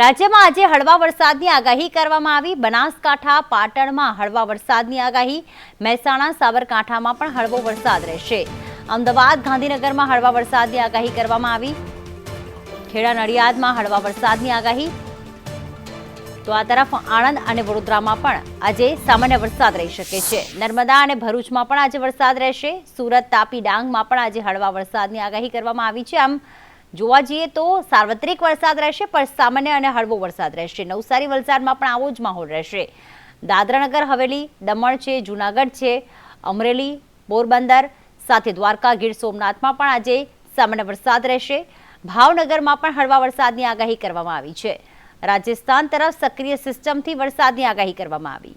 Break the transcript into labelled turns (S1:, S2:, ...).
S1: રાજ્યમાં આજે હળવા વરસાદની આગાહી કરવામાં આવી. બનાસકાંઠા, પાટણમાં હળવા વરસાદની આગાહી. મહેસાણા, સાબરકાંઠામાં પણ હળવો વરસાદ રહેશે. અમદાવાદ, ગાંધીનગરમાં હળવા વરસાદની આગાહી કરવામાં આવી. ખેડા, નડિયાદમાં હળવા વરસાદની આગાહી. તો આ તરફ આણંદ અને વડોદરામાં પણ આજે સામાન્ય વરસાદ રહી શકે છે. નર્મદા અને ભરૂચમાં પણ આજે વરસાદ રહેશે. સુરત, તાપી, ડાંગમાં પણ આજે હળવા વરસાદની આગાહી કરવામાં આવી છે. આમ જોવા જઈએ તો સાર્વત્રિક વરસાદ રહેશે, પણ સામાન્ય અને હળવો વરસાદ રહેશે. નવસારી, વલસાડમાં પણ આવો જ માહોલ રહેશે. દાદરાનગર, હવેલી, દમણ છે, જૂનાગઢ છે, અમરેલી, પોરબંદર, સાથે દ્વારકા, ગીર સોમનાથમાં પણ આજે સામાન્ય વરસાદ રહેશે. ભાવનગરમાં પણ હળવા વરસાદની આગાહી કરવામાં આવી છે. રાજસ્થાન તરફ સક્રિય સિસ્ટમથી વરસાદની આગાહી કરવામાં આવી.